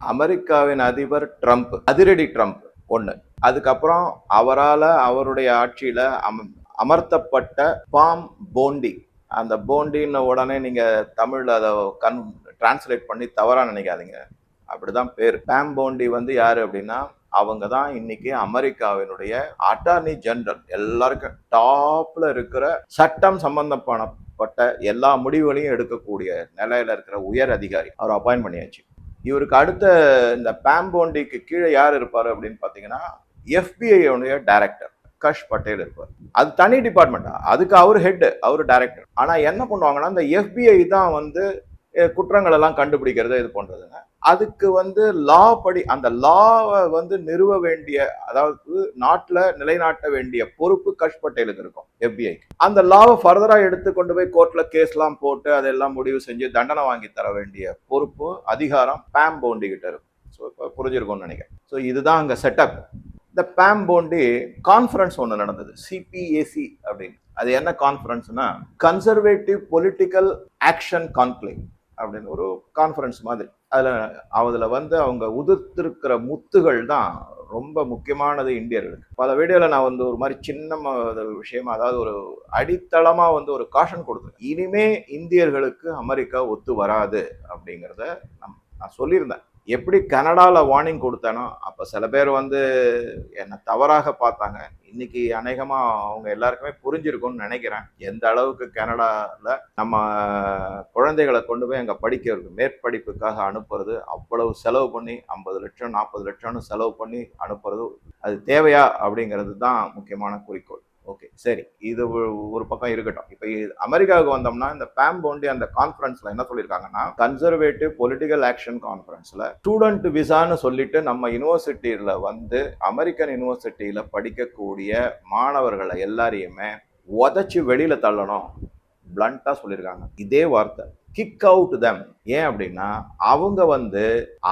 அமெரிக்காவின் அதிபர் ட்ரம்ப் அதிரடி ட்ரம்ப் ஒன்று அதுக்கப்புறம் அவரால் அவருடைய ஆட்சியில் அம அமர்த்தப்பட்ட பாம் போண்டி. அந்த போண்டின்னு உடனே நீங்கள் தமிழில் அதை கன் டிரான்ஸ்லேட் பண்ணி தவறாக நினைக்காதீங்க. அப்படிதான் பேர். பாம் போண்டி வந்து யார் அப்படின்னா அவங்க தான் இன்னைக்கு அமெரிக்காவினுடைய அட்டார்னி ஜெனரல் எல்லாருக்கும் டாப்ல இருக்கிற சட்டம் சம்பந்தப்பட்ட எல்லா முடிவுகளையும் எடுக்கக்கூடிய நிலையில இருக்கிற உயர் அதிகாரி. அவர் அப்பாயின்ட் பண்ணியாச்சு. இவருக்கு அடுத்த இந்த பாம்போண்டிக்கு கீழே யார் இருப்பார் அப்படின்னு பார்த்தீங்கன்னா எஃபிஐனுடைய டைரக்டர் கஷ் பட்டேல் இருப்பார். அது தனி டிபார்ட்மெண்ட்டா அதுக்கு அவர் ஹெட் அவர் டைரக்டர் ஆனால் என்ன பண்ணுவாங்கன்னா இந்த எஃபிஐ தான் வந்து குற்றங்கள் எல்லாம் கண்டுபிடிக்கிறது இது பண்ணுறதுங்க அதுக்கு வந்து லா படி அந்த லாவை வந்து நிறுவ வேண்டிய அதாவது நாட்டில் நிலைநாட்ட வேண்டிய பொறுப்பு கஷ் பட்டேலுக்கு இருக்கும் FBI அந்த லாவை ஃபர்தராக எடுத்து கொண்டு போய் கோர்ட்டில் கேஸ்லாம் போட்டு அதெல்லாம் முடிவு செஞ்சு தண்டனை வாங்கி தர வேண்டிய பொறுப்பு அதிகாரம் பேம் போண்டிகிட்ட இருக்கும். ஸோ இப்போ புரிஞ்சிருக்கும்னு நினைக்கிறேன். ஸோ இதுதான் அங்கே செட்டப் இந்த பேம் போண்டி கான்ஃபரன்ஸ் ஒன்று நடந்தது சிபிஏசி அப்படின்னு. அது என்ன கான்ஃபரன்ஸ்னா கன்சர்வேட்டிவ் பொலிட்டிக்கல் ஆக்ஷன் கான்க்ளேவ் அப்படின்னு ஒரு கான்ஃபரன்ஸ் மாதிரி. அதில் அதில் வந்து அவங்க உதிர்த்திருக்கிற முத்துகள் தான் ரொம்ப முக்கியமானது இந்தியர்களுக்கு. பல வீடியோவில் நான் வந்து ஒரு மாதிரி சின்ன விஷயமா அதாவது ஒரு அடித்தளமாக வந்து ஒரு காஷன் கொடுத்தேன். இனிமே இந்தியர்களுக்கு அமெரிக்கா ஒத்து வராது அப்படிங்கிறத நம் நான் சொல்லியிருந்தேன். எப்படி கனடாவில் வார்னிங் கொடுத்தானோ அப்போ சில பேர் வந்து என்னை தவறாக பார்த்தாங்க. இன்னைக்கு அநேகமாக அவங்க எல்லாருக்குமே புரிஞ்சிருக்கும்னு நினைக்கிறேன். எந்த அளவுக்கு கனடாவில் நம்ம குழந்தைகளை கொண்டு போய் அங்கே படிக்கிறதுக்கு மேற்படிப்புக்காக அனுப்புறது அவ்வளவு செலவு பண்ணி ஐம்பது லட்சம் நாற்பது லட்சம்னு செலவு பண்ணி அனுப்புறது அது தேவையா அப்படிங்கிறது தான் முக்கியமான குறிக்கோள். ஓகே சரி. இது ஒரு- ஒரு பக்கம் இருக்கட்டும். இப்போ அமெரிக்காவுக்கு வந்தோம்னா இந்த பேம் போண்டி அந்த கான்ஃபரன்ஸ்ல என்ன சொல்லியிருக்காங்கன்னா கன்சர்வேட்டிவ் பொலிட்டிக்கல் ஆக்ஷன் கான்ஃபரன்ஸ்ல ஸ்டூடெண்ட் விசான்னு சொல்லிட்டு நம்ம யூனிவர்சிட்டியில வந்து அமெரிக்கன் யூனிவர்சிட்டியில படிக்கக்கூடிய மாணவர்களை எல்லாரையுமே உதச்சி வெளியில தள்ளணும். பிளண்டா சொல்லியிருக்காங்க. இதே வார்த்தை. கிக் அவுட் தம் ஏன் அப்படின்னா அவங்க வந்து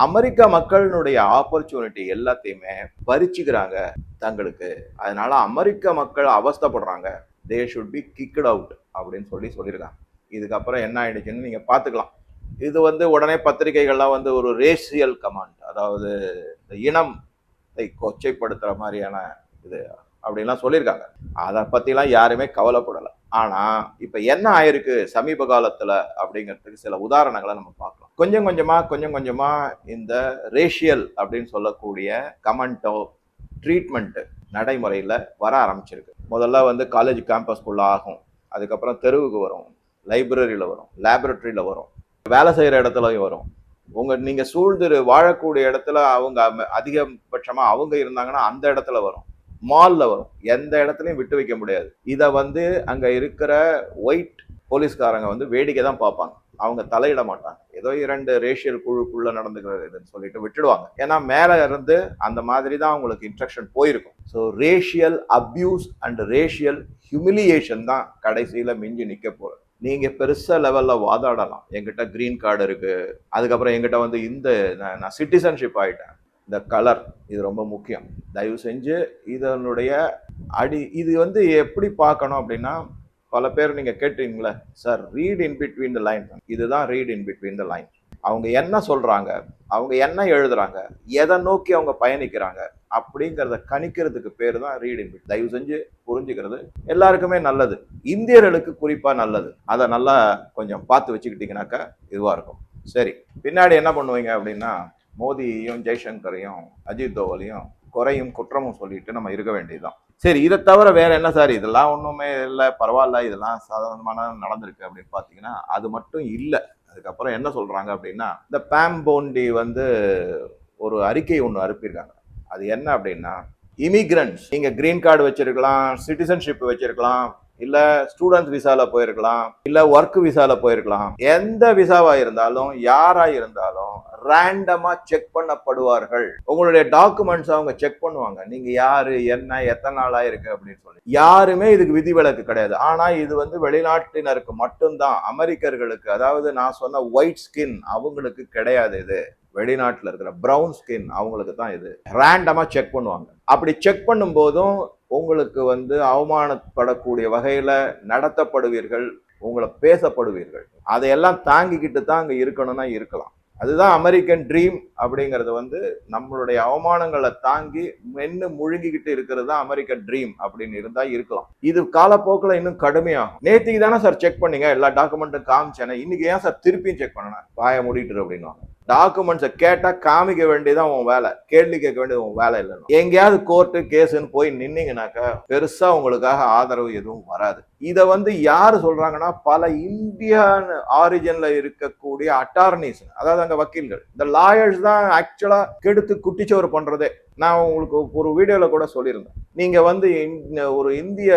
அமெரிக்க மக்களினுடைய ஆப்பர்ச்சுனிட்டி எல்லாத்தையுமே பறிச்சுக்கிறாங்க தங்களுக்கு. அதனால அமெரிக்க மக்கள் அவஸ்தைப்படுறாங்க. They should be kicked out அப்படின்னு சொல்லி சொல்லியிருக்காங்க. இதுக்கப்புறம் என்ன ஆயிடுச்சுன்னு நீங்க பார்த்துக்கலாம். இது வந்து உடனே பத்திரிகைகள்லாம் வந்து ஒரு ரேசியல் கமாண்ட் அதாவது இந்த இனத்தை கொச்சைப்படுத்துற மாதிரியான இது அப்படின்லாம் சொல்லியிருக்காங்க. அதை பற்றிலாம் யாருமே கவலைப்படலை. ஆனால் இப்போ என்ன ஆயிருக்கு சமீப காலத்தில் அப்படிங்கிறதுக்கு சில உதாரணங்களை நம்ம பார்க்கலாம். கொஞ்சம் கொஞ்சமாக கொஞ்சம் கொஞ்சமாக இந்த ரேஷியல் அப்படின்னு சொல்லக்கூடிய கமெண்ட்டோ ட்ரீட்மெண்ட்டு நடைமுறையில் வர ஆரம்பிச்சிருக்கு. முதல்ல வந்து காலேஜ் கேம்பஸ்குள்ளே ஆகும். அதுக்கப்புறம் தெருவுக்கு வரும். லைப்ரரியில் வரும். லேபரட்டரியில் வரும். வேலை செய்கிற இடத்துலையும் வரும். உங்க நீங்க சூழ்ந்து வாழக்கூடிய இடத்துல அவங்க அம- அதிகபட்சமா அவங்க இருந்தாங்கன்னா அந்த இடத்துல வரும். மால்ல வரும். எந்த இடத்துலையும் விட்டு வைக்க முடியாது. இதை வந்து அங்க இருக்கிற ஒயிட் போலீஸ்காரங்க வந்து வேடிக்கை தான் பார்ப்பாங்க. அவங்க தலையிட மாட்டாங்க. ஏதோ இரண்டு ரேஷியல் குழுக்குள்ள நடந்துக்கிறதுன்னு சொல்லிட்டு விட்டுடுவாங்க. ஏன்னா மேல இருந்து அந்த மாதிரி தான் அவங்களுக்கு இன்ஸ்ட்ரக்ஷன் போயிருக்கும். So racial abuse and racial humiliation தான் கடைசியில மிஞ்சி நிக்க போகுது. நீங்க பெருசாக லெவல்ல வாதாடலாம். எங்கிட்ட கிரீன் கார்டு இருக்கு. அதுக்கப்புறம் எங்கிட்ட வந்து இந்த நான்- நான் சிட்டிசன்ஷிப் ஆயிட்டேன். இந்த கலர் இது ரொம்ப முக்கியம். தயவு செஞ்சு இதனுடைய அடி இது வந்து எப்படி பார்க்கணும் அப்படின்னா பல பேர் நீங்கள் கேட்டீங்களே sir read in between the line இதுதான் read in between the line அவங்க என்ன சொல்கிறாங்க அவங்க என்ன எழுதுறாங்க எதை நோக்கி அவங்க பயணிக்கிறாங்க அப்படிங்கிறத கணிக்கிறதுக்கு பேர் தான் ரீட் இன் பிட் தயவு செஞ்சு புரிஞ்சுக்கிறது எல்லாருக்குமே நல்லது. இந்தியர்களுக்கு குறிப்பாக நல்லது. அதை நல்லா கொஞ்சம் பார்த்து வச்சுக்கிட்டிங்கனாக்கா இதுவாக இருக்கும். சரி பின்னாடி என்ன பண்ணுவீங்க அப்படின்னா மோதியையும் ஜெய்சங்கரையும் அஜித் தோவலையும் குறையும் குற்றமும் சொல்லிட்டு நம்ம இருக்க வேண்டியதுதான். சரி இதை தவிர வேற என்ன சார்? இதெல்லாம் ஒன்றுமே இல்லை பரவாயில்ல இதெல்லாம் சாதாரணமான நடந்திருக்கு அப்படின்னு பார்த்தீங்கன்னா அது மட்டும் இல்லை. அதுக்கப்புறம் என்ன சொல்கிறாங்க அப்படின்னா இந்த பேம் போண்டி வந்து ஒரு அறிக்கை ஒன்று அனுப்பியிருக்காங்க. அது என்ன அப்படின்னா இமிக்ரண்ட்ஸ் நீங்கள் கிரீன் கார்டு வச்சிருக்கலாம் சிட்டிசன்ஷிப் வச்சிருக்கலாம் இல்லை ஸ்டூடெண்ட்ஸ் விசாவில் போயிருக்கலாம் இல்லை ஒர்க் விசாவில் போயிருக்கலாம். எந்த விசாவாக இருந்தாலும் யாராக இருந்தாலும் ரேண்டமா செக் பண்ணப்படுவார்கள். உங்களுடைய டாக்குமெண்ட்ஸ் அவங்க செக் பண்ணுவாங்க. நீங்க யாரு என்ன எத்தனை நாளா இருக்கு அப்படின்னு சொல்லி. யாருமே இதுக்கு விதிவிலக்கு கிடையாது. ஆனா இது வந்து வெளிநாட்டினருக்கு மட்டும்தான். அமெரிக்கர்களுக்கு அதாவது நான் சொன்ன ஒயிட் ஸ்கின் அவங்களுக்கு கிடையாது இது. வெளிநாட்டில் இருக்கிற ப்ரௌன் ஸ்கின் அவங்களுக்கு தான் இது. ரேண்டமா செக் பண்ணுவாங்க. அப்படி செக் பண்ணும்போதும் உங்களுக்கு வந்து அவமானப்படக்கூடிய வகையில நடத்தப்படுவீர்கள். உங்களை பேசப்படுவீர்கள். அதையெல்லாம் தாங்கிக்கிட்டு தான் அங்கே இருக்கணும்னா இருக்கலாம். அதுதான் அமெரிக்கன் ட்ரீம் அப்படிங்கிறது வந்து நம்மளுடைய அவமானங்களை தாங்கி மென்னு முழுங்கிக்கிட்டு இருக்கிறது தான் அமெரிக்கன் ட்ரீம் அப்படின்னு இருந்தா இருக்கலாம். இது காலப்போக்கில் இன்னும் கடுமையாகும். நேத்திக்கு தானே சார் செக் பண்ணீங்க? எல்லா டாக்குமெண்ட்டும் காமிச்சேனே. இன்னைக்கு ஏன் சார் திருப்பியும் செக் பண்ணணும் வாய மூடிட்டு அப்படின்னா டாக்குமெண்ட்ஸை கேட்டால் காமிக்க வேண்டியதான் உன் வேலை. கேள்வி கேட்க வேண்டியது உன் வேலை இல்லைன்னு. எங்கேயாவது கோர்ட்டு கேஸுன்னு போய் நின்னீங்கனாக்கா பெருசாக உங்களுக்காக ஆதரவு எதுவும் வராது. இதை வந்து யார் சொல்கிறாங்கன்னா பல இந்தியன் ஆரிஜனில் இருக்கக்கூடிய அட்டார்னிஸ் அதாவது அங்கே வக்கீல்கள். இந்த லாயர்ஸ் தான் ஆக்சுவலாக கெடுத்து குட்டிச்சோறு பண்ணுறதே நான் உங்களுக்கு ஒரு வீடியோவில் கூட சொல்லியிருந்தேன். நீங்கள் வந்து இந்த ஒரு இந்திய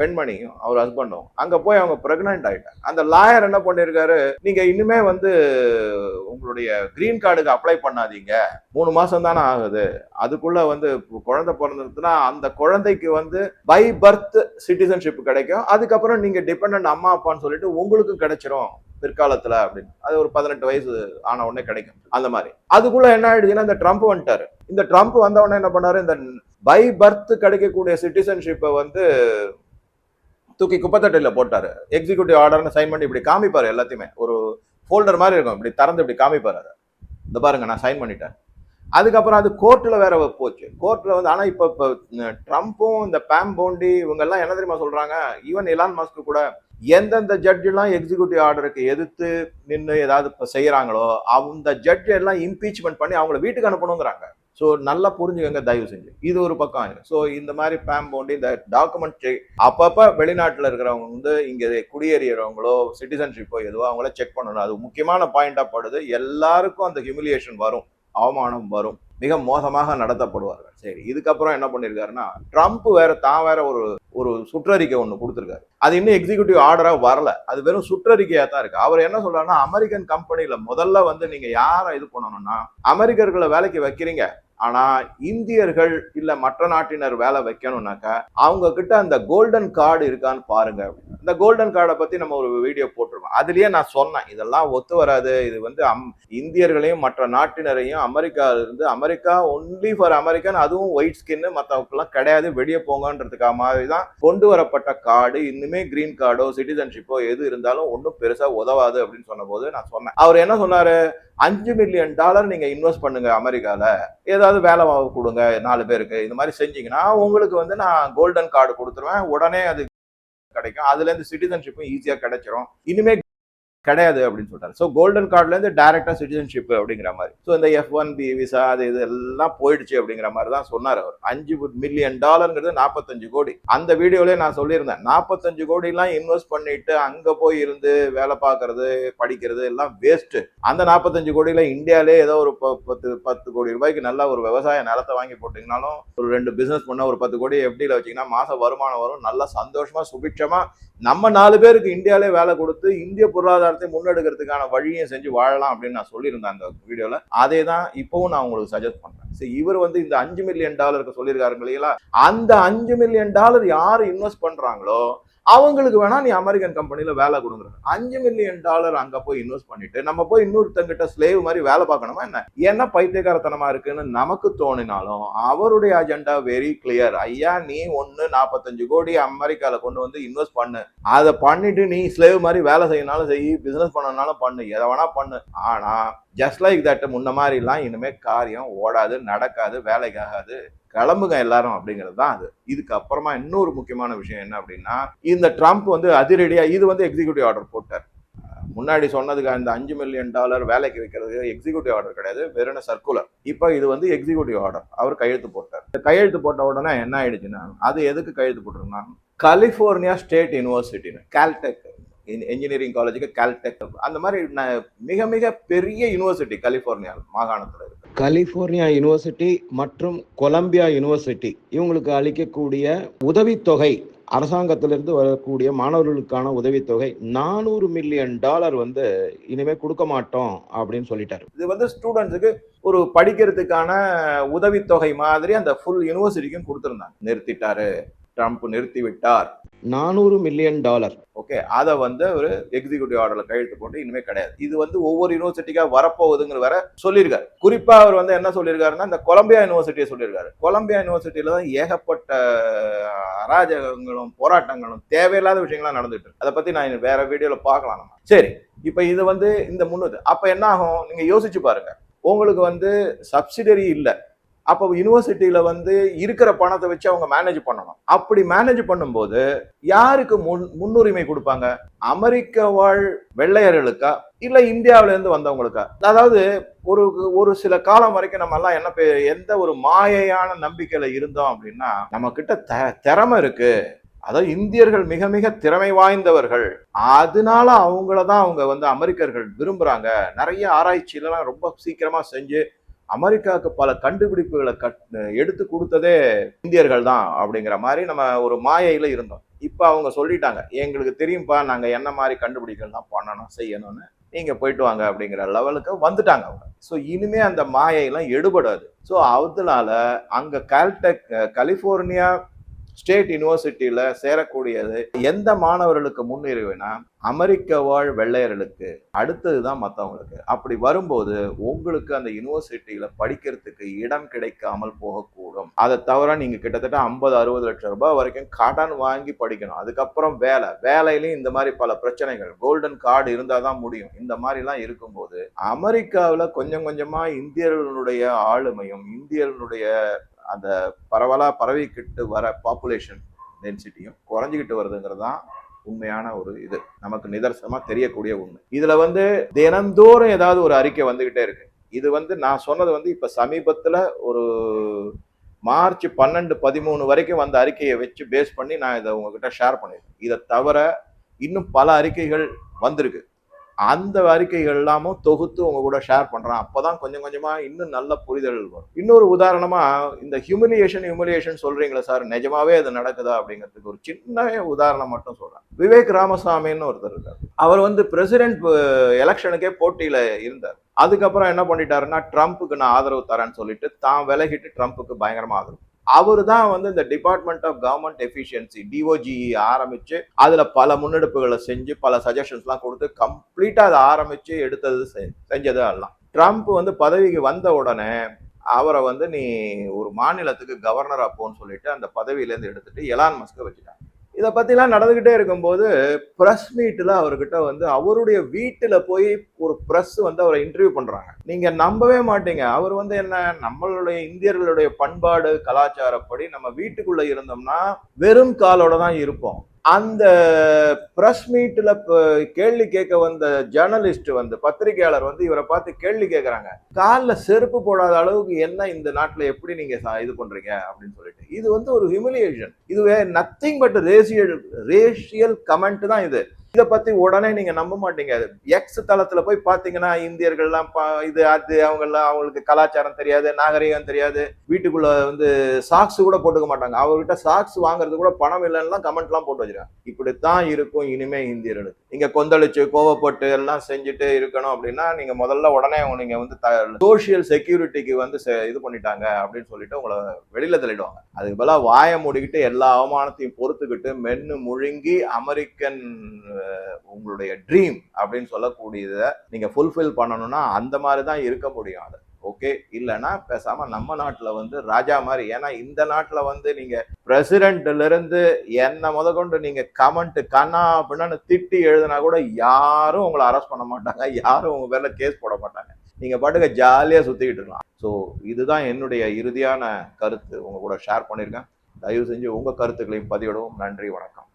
பெண்மணியும் அவர் ஹஸ்பண்டும் அங்க போய் அவங்க பிரெக்னென்ட் ஆயிட்டாங்க. அந்த லாயர் என்ன பண்ணிருக்காரு நீங்க இன்னுமே வந்து உங்களுடைய கிரீன் கார்டுக்கு அப்ளை பண்ணாதீங்க. மூணு மாசம் தானே ஆகுது. அதுக்குள்ள வந்து குழந்தை பிறந்ததுன்னா அந்த குழந்தைக்கு வந்து பை பர்த் சிட்டிசன்ஷிப் கிடைக்கும். அதுக்கப்புறம் நீங்க டிபெண்ட் அம்மா அப்பான்னு சொல்லிட்டு உங்களுக்கும் கிடைச்சிரும் பிற்காலத்துல அப்படின்னு. அது ஒரு பதினெட்டு வயசு ஆன உடனே கிடைக்கும். அந்த மாதிரி. அதுக்குள்ள என்ன ஆயிடுச்சுன்னா இந்த ட்ரம்ப் வந்துட்டாரு. இந்த ட்ரம்ப் வந்த உடனே என்ன பண்ணாரு? இந்த பை பர்த் கிடைக்கக்கூடிய சிட்டிசன்ஷிப்பை வந்து தூக்கி குப்பத்தட்டையில் போட்டார். எக்ஸிக்யூட்டிவ் ஆர்டர்னு சைன் பண்ணி இப்படி காமிப்பாரு எல்லாத்தையுமே. ஒரு ஃபோல்டர் மாதிரி இருக்கும். இப்படி திறந்து இப்படி காமிப்பாரு அதை இந்த பாருங்க நான் சைன் பண்ணிட்டேன். அதுக்கப்புறம் அது கோர்ட்டில் வேற போச்சு. கோர்ட்டில் வந்து ஆனால் இப்போ இப்போ ட்ரம்ப்பும் இந்த பேம் போண்டி இவங்கெல்லாம் என்ன தெரியுமா சொல்கிறாங்க ஈவன் எலான் மாஸ்க்கு கூட எந்தெந்த ஜட்ஜெல்லாம் எக்ஸிக்யூட்டிவ் ஆர்டருக்கு எதிர்த்து நின்று ஏதாவது இப்போ செய்கிறாங்களோ அந்த ஜட்ஜ் எல்லாம் இம்பீச்மெண்ட் பண்ணி அவங்கள வீட்டுக்கு அனுப்பணுங்கிறாங்க. ஸோ நல்லா புரிஞ்சுக்கங்க தயவு செஞ்சு. இது ஒரு பக்கம் ஸோ இந்த மாதிரி பேம் போண்டு இந்த டாக்குமெண்ட் அப்பப்போ வெளிநாட்டில் இருக்கிறவங்க வந்து இங்கே குடியேறியவங்களோ சிட்டிசன்ஷிப்போ எதுவோ அவங்கள செக் பண்ணணும். அது முக்கியமான பாயிண்டாக படுது. எல்லாருக்கும் அந்த ஹியூமிலியேஷன் வரும். அவமானம் வரும். மிக மோசமாக நடத்தப்படுவார்கள். சரி இதுக்கப்புறம் என்ன பண்ணியிருக்காருன்னா ட்ரம்ப் வேற தான் வேற ஒரு ஒரு சுற்றறிக்கை ஒன்று கொடுத்துருக்காரு. அது இன்னும் எக்ஸிக்யூட்டிவ் ஆர்டராக வரல. அது வெறும் சுற்றறிக்கையாக தான் இருக்கு. அவர் என்ன சொல்றாருன்னா அமெரிக்கன் கம்பெனியில் முதல்ல வந்து நீங்கள் யாரை இது பண்ணணும்னா அமெரிக்கர்களை வேலைக்கு வைக்கிறீங்க. ஆனா இந்தியர்கள் இல்ல மற்ற நாட்டினர் வேலை வைக்கணும்னாக்கா அவங்க கிட்ட அந்த கோல்டன் கார்டு இருக்கான்னு பாருங்க. இந்த கோல்டன் கார்டை பத்தி நம்ம ஒரு வீடியோ போட்டிருக்கோம். அதுலயே நான் சொன்னேன் இதெல்லாம் ஒத்து வராது. இது வந்து அம் இந்தியர்களையும் மற்ற நாட்டினரையும் அமெரிக்கால இருந்து அமெரிக்கா ஒன்லி ஃபார் அமெரிக்கன் அதுவும் ஒயிட் ஸ்கின்னு மற்றவங்களுக்குலாம் கிடையாது. வெளியே போங்கன்றதுக்காக மாதிரி தான் கொண்டு வரப்பட்ட கார்டு இன்னுமே கிரீன் கார்டோ சிட்டிசன்ஷிப்போ எது இருந்தாலும் ஒன்றும் பெருசா உதவாது அப்படின்னு சொன்னபோது நான் சொன்னேன். அவர் என்ன சொன்னாரு? அஞ்சு மில்லியன் டாலர் நீங்க இன்வெஸ்ட் பண்ணுங்க அமெரிக்கால. ஏதாவது வேலை வாங்க கொடுங்க நாலு பேருக்கு. இந்த மாதிரி செஞ்சீங்கன்னா உங்களுக்கு வந்து நான் கோல்டன் கார்டு கொடுத்துருவேன். உடனே அது கிடைக்கும். அதுலேருந்து சிட்டிசன்ஷிப்பும் ஈஸியாக கிடைச்சிரும். இனிமேல் கிடையாது அப்படின்னு சொல்றாரு. ஸோ கோல்டன் கார்டுலேருந்து டேரெக்டாக டைரக்டா சிட்டிசன்ஷிப் அப்படிங்கிற மாதிரி. ஸோ இந்த எஃப் ஒன் பி விசா அது இது எல்லாம் போயிடுச்சு அப்படிங்கிற மாதிரி தான் சொன்னார் அவர். அஞ்சு மில்லியன் டாலர்ங்கிறது நாற்பத்தஞ்சு கோடி. அந்த வீடியோலயே நான் சொல்லியிருந்தேன். நாற்பத்தஞ்சு கோடிலாம் இன்வெஸ்ட் பண்ணிட்டு அங்கே போய் இருந்து வேலை பார்க்கறது படிக்கிறது எல்லாம் வேஸ்ட்டு அந்த நாற்பத்தஞ்சு கோடியில் இந்தியாவிலே ஏதோ ஒரு ப- பத்து பத்து கோடி ரூபாய்க்கு நல்ல ஒரு விவசாய நிலத்தை வாங்கி போட்டிங்கனாலும் ஒரு ரெண்டு பிஸ்னஸ் பண்ண ஒரு பத்து கோடி எப்படியில் வச்சீங்கன்னா மாசம் வருமானம் வரும். நல்லா சந்தோஷமாக சுபிட்சமாக நம்ம நாலு பேருக்கு இந்தியாவிலே வேலை கொடுத்து இந்திய பொருளாதாரத்தை முன்னெடுக்கிறதுக்கான வழியும் செஞ்சு வாழலாம் அப்படின்னு நான் சொல்லியிருந்தேன் அந்த வீடியோல. அதே தான் இப்பவும் நான் உங்களுக்கு சஜஸ்ட் பண்றேன். சரி இவர் வந்து இந்த அஞ்சு மில்லியன் டாலருக்கு சொல்லியிருக்காருங்க இல்லைங்களா? அந்த அஞ்சு மில்லியன் டாலர் யாரு இன்வெஸ்ட் பண்றாங்களோ அவங்களுக்கு வேணா நீ அமெரிக்கன் கம்பெனியில் வேலை கொடுக்குற அஞ்சு மில்லியன் டாலர் அங்க போய் இன்வெஸ்ட் பண்ணிட்டு நம்ம போய் இன்னொருத்தங்கிட்ட ஸ்லேவ் மாதிரி வேலை பார்க்கணுமா என்ன? என்ன பைத்தியகாரத்தனமா இருக்குன்னு நமக்கு தோணினாலும் அவருடைய அஜெண்டா வெரி கிளியர் ஐயா நீ ஒன்னு நாற்பத்தஞ்சு கோடி அமெரிக்கால கொண்டு வந்து இன்வெஸ்ட் பண்ணு. அதை பண்ணிட்டு நீ ஸ்லேவ் மாதிரி வேலை செய்யனாலும் செய் பிசினஸ் பண்ணனாலும் பண்ணு. எதை வேணா பண்ணு. ஆனா ஜஸ்ட் லைக் தட் முன்ன மாதிரிலாம் இனிமே காரியம் ஓடாது நடக்காது வேலைக்காகாது கிளம்புங்க எல்லாரும் அப்படிங்கிறது தான் அது. இதுக்கு அப்புறமா இன்னொரு முக்கியமான விஷயம் என்ன அப்படின்னா இந்த ட்ரம்ப் வந்து அதிரடியாக இது வந்து எக்ஸிக்யூட்டிவ் ஆர்டர் போட்டார். முன்னாடி சொன்னதுக்கு அந்த அஞ்சு மில்லியன் டாலர் வேலைக்கு வைக்கிறது எக்ஸிக்யூட்டிவ் ஆர்டர் கிடையாது வெறும் சர்க்குலர் இப்போ இது வந்து எக்ஸிக்யூட்டிவ் ஆர்டர் அவர் கையெழுத்து போட்டார். இந்த கையெழுத்து போட்ட உடனே என்ன ஆயிடுச்சுன்னா அது எதுக்கு கையெழுத்து போட்டிருந்தா கலிஃபோர்னியா ஸ்டேட் யூனிவர்சிட்டின்னு கால்டெக் இன்ஜினியரிங் காலேஜுக்கு கால்டெக் அந்த மாதிரி மிக மிக பெரிய யூனிவர்சிட்டி கலிஃபோர்னியா மாகாணத்தில் இருக்கு. கலிபோர்னியா யுனிவர்சிட்டி மற்றும் கொலம்பியா யுனிவர்சிட்டி இவங்களுக்கு அளிக்கக்கூடிய உதவித்தொகை அரசாங்கத்திலிருந்து வரக்கூடிய மாணவர்களுக்கான உதவித்தொகை நானூறு மில்லியன் டாலர் வந்து இனிமே கொடுக்க மாட்டோம் அப்படின்னு சொல்லிட்டாரு. இது வந்து ஸ்டூடெண்ட்ஸுக்கு ஒரு படிக்கிறதுக்கான உதவித்தொகை மாதிரி அந்த ஃபுல் யூனிவர்சிட்டிக்கும் கொடுத்துருந்தாங்க. நிறுத்திட்டாரு. ட்ரம்ப் நிறுத்தி விட்டார் நானூறு மில்லியன் டாலர் ஓகே அதை வந்து ஒரு எக்ஸிக்யூட்டிவ் ஆர்டர்ல கையெழுத்து போட்டு இனிமே கிடையாது. இது வந்து ஒவ்வொரு யூனிவர்சிட்டிக்கா வரப்போகுதுங்கிற வர சொல்லியிருக்காரு. குறிப்பா அவர் வந்து என்ன சொல்லியிருக்காருன்னா இந்த கொலம்பியா யூனிவர்சிட்டியை சொல்லியிருக்காரு. கொலம்பியா யூனிவர்சிட்டியில தான் ஏகப்பட்ட அராஜகங்களும் போராட்டங்களும் தேவையில்லாத விஷயங்கள்லாம் நடந்துட்டு இருக்கு. அதை பத்தி நான் வேற வீடியோல பார்க்கலாம் நம்ம. சரி இப்ப இது வந்து இந்த முன்னுது அப்ப என்ன ஆகும்? நீங்க யோசிச்சு பாருங்க. உங்களுக்கு வந்து சப்சிடரி இல்லை. அப்போ யூனிவர்சிட்டியில் வந்து இருக்கிற பணத்தை வச்சு அவங்க மேனேஜ் பண்ணணும். அப்படி மேனேஜ் பண்ணும்போது யாருக்கு முன் முன்னுரிமை கொடுப்பாங்க? அமெரிக்க வாழ் வெள்ளையர்களுக்கா? இல்லை இந்தியாவிலேருந்து வந்தவங்களுக்கா? அதாவது ஒரு ஒரு சில காலம் வரைக்கும் நம்ம எல்லாம் என்ன எந்த ஒரு மாயையான நம்பிக்கையில் இருந்தோம் அப்படின்னா நம்ம கிட்ட த- திறமை இருக்கு. அதாவது இந்தியர்கள் மிக மிக திறமை வாய்ந்தவர்கள். அதனால அவங்கள தான் அவங்க வந்து அமெரிக்கர்கள் விரும்புகிறாங்க நிறைய ஆராய்ச்சியிலலாம் ரொம்ப சீக்கிரமாக செஞ்சு அமெரிக்காவுக்கு பல கண்டுபிடிப்புகளை கட் எடுத்து கொடுத்ததே இந்தியர்கள் தான் அப்படிங்கிற மாதிரி நம்ம ஒரு மாயையில் இருந்தோம். இப்போ அவங்க சொல்லிட்டாங்க எங்களுக்கு தெரியும்ப்பா நாங்கள் என்ன மாதிரி கண்டுபிடிக்கலாம் பண்ணணும் செய்யணும்னு. நீங்கள் போயிட்டு வாங்க அப்படிங்கிற லெவலுக்கு வந்துட்டாங்க அவங்க. ஸோ இனிமே அந்த மாயையெல்லாம் எடுபடாது. ஸோ அதனால அங்கே கால்டெக் கலிஃபோர்னியா ஸ்டேட் யூனிவர்சிட்டியில் சேரக்கூடியது எந்த மாணவர்களுக்கு முன்னுரிமைனா அமெரிக்க வாழ் வெள்ளையர்களுக்கு. அடுத்தது தான் மற்றவங்களுக்கு அப்படி வரும்போது உங்களுக்கு அந்த யூனிவர்சிட்டியில் படிக்கிறதுக்கு இடம் கிடைக்காமல் போகக்கூடும். அதை தவிர நீங்கள் கிட்டத்தட்ட ஐம்பது அறுபது லட்சம் ரூபாய் வரைக்கும் கடன் வாங்கி படிக்கணும். அதுக்கப்புறம் வேலை. வேலையிலையும் இந்த மாதிரி பல பிரச்சனைகள். கோல்டன் கார்டு இருந்தால் தான் முடியும். இந்த மாதிரிலாம் இருக்கும்போது அமெரிக்காவில் கொஞ்சம் கொஞ்சமாக இந்தியர்களுடைய ஆளுமையும் இந்தியர்களுடைய அந்த பரவலாக பரவிக்கிட்டு வர பாப்புலேஷன் டென்சிட்டியும் குறைஞ்சிக்கிட்டு வருதுங்கிறது தான் உண்மையான ஒரு இது. நமக்கு நிதர்சனமாக தெரியக்கூடிய உண்மை இதில் வந்து தினந்தோறும் ஏதாவது ஒரு அறிக்கை வந்துக்கிட்டே இருக்கு. இது வந்து நான் சொன்னது வந்து இப்போ சமீபத்தில் ஒரு மார்ச் பன்னெண்டு பதிமூணு வரைக்கும் வந்த அறிக்கையை வச்சு பேஸ் பண்ணி நான் இதை உங்ககிட்ட ஷேர் பண்ணியிருக்கேன் இதை தவிர இன்னும் பல அறிக்கைகள் வந்திருக்கு. அந்த அறிக்கைகள் எல்லாமும் தொகுத்து உங்க கூட ஷேர் பண்றேன். அப்பதான் கொஞ்சம் கொஞ்சமா இன்னும் நல்ல புரிதல் வரும். இன்னொரு உதாரணமா இந்த ஹியூமிலியேஷன் ஹியூமிலியேஷன் சொல்றீங்களா சார் நிஜமாவே அது நடக்குதா அப்படிங்கிறதுக்கு ஒரு சின்ன உதாரணம் மட்டும் சொல்றேன். விவேக் ராமசாமின்னு ஒருத்தர் இருக்கார். அவர் வந்து பிரசிடென்ட் எலெக்ஷனுக்கே போட்டியில இருந்தார். அதுக்கப்புறம் என்ன பண்ணிட்டாருன்னா ட்ரம்ப்புக்கு நான் ஆதரவு தரேன்னு சொல்லிட்டு தான் விலகிட்டு ட்ரம்ப்புக்கு பயங்கரமா ஆதரவு அவர் தான் வந்து இந்த department of government efficiency DOGE ஆரம்பிச்சு அதுல பல முன்னெடுப்புகளை செஞ்சு பல சஜஷன்ஸ்லாம் கொடுத்து கம்ப்ளீட்டா அதை ஆரம்பிச்சு எடுத்தது செ- செஞ்சது எல்லாம். ட்ரம்ப் வந்து பதவிக்கு வந்த உடனே அவரை வந்து நீ ஒரு மாநிலத்துக்கு கவர்னரா போன்னு சொல்லிட்டு அந்த பதவியிலேருந்து எடுத்துட்டு எலான் மஸ்க வச்சுட்டாங்க இதை பற்றிலாம் நடந்துக்கிட்டே இருக்கும்போது ப்ரெஸ் மீட்டில் அவர்கிட்ட வந்து அவருடைய வீட்டில் போய் ஒரு ப்ரெஸ் வந்து அவரை இன்டர்வியூ பண்ணுறாங்க நீங்கள் நம்பவே மாட்டீங்க. அவர் வந்து என்ன நம்மளுடைய இந்தியர்களுடைய பண்பாடு கலாச்சாரப்படி நம்ம வீட்டுக்குள்ளே இருந்தோம்னா வெறும் காலோட தான் இருப்போம். அந்த ப்ரெஸ் மீட்டில் கேள்வி கேட்க வந்த ஜேர்னலிஸ்ட் வந்து பத்திரிகையாளர் வந்து இவரை பார்த்து கேள்வி கேட்குறாங்க. காலில் செருப்பு போடாத அளவுக்கு என்ன இந்த நாட்டில் எப்படி நீங்கள் இது பண்ணுறீங்க அப்படின்னு சொல்லிட்டு. இது வந்து ஒரு ஹியூமிலியேஷன் இதுவே nothing but racial racial comment தான் இது. இதை பத்தி உடனே நீங்க நம்ப மாட்டீங்க. எக்ஸ் தளத்துல போய் பாத்தீங்கன்னா இந்தியர்கள்லாம் இது அது அவங்கெல்லாம் அவங்களுக்கு கலாச்சாரம் தெரியாது நாகரிகம் தெரியாது. வீட்டுக்குள்ள வந்து சாக்ஸ் கூட போட்டுக்க மாட்டாங்க. அவர்கிட்ட சாக்ஸ் வாங்குறது கூட பணம் இல்லைன்னா கமெண்ட் எல்லாம் போட்டு வச்சிருக்காங்க. இப்படித்தான் இருக்கும் இனிமே இந்தியர்களுக்கு. நீங்க கொந்தளிச்சு கோவப்பட்டு எல்லாம் செஞ்சுட்டு இருக்கணும் அப்படின்னா நீங்க முதல்ல உடனே நீங்க வந்து சோஷியல் செக்யூரிட்டிக்கு வந்து இது பண்ணிட்டாங்க அப்படின்னு சொல்லிட்டு உங்களை வெளியில தள்ளிடுவாங்க. அதுக்கு பதிலாக வாயை மூடிக்கிட்டு எல்லா அவமானத்தையும் பொறுத்துக்கிட்டு மென்னு முழுங்கி அமெரிக்கன் உங்களுடைய ட்ரீம் அப்படின்னு சொல்லக்கூடியதை நீங்கள் ஃபுல்ஃபில் பண்ணணும்னா அந்த மாதிரி தான் இருக்க முடியும் அது. ஓகே இல்லைன்னா பேசாமல் நம்ம நாட்டில் வந்து ராஜா மாதிரி ஏன்னா இந்த நாட்டில் வந்து நீங்கள் பிரசிடென்ட்லேருந்து என்ன முத முதற்கொண்டு நீங்கள் கமெண்ட் கண்ணா அப்படின்னு திட்டி எழுதினா கூட யாரும் உங்களை அரெஸ்ட் பண்ண மாட்டாங்க. யாரும் உங்கள் பேரில் கேஸ் போட மாட்டாங்க. நீங்கள் பாட்டுக்க ஜாலியாக சுற்றிக்கிட்டு இருக்கலாம். ஸோ இதுதான் என்னுடைய இறுதியான கருத்து. உங்க கூட ஷேர் பண்ணியிருக்கேன். தயவு செஞ்சு உங்கள் கருத்துக்களையும் பதிவிடவும். நன்றி வணக்கம்.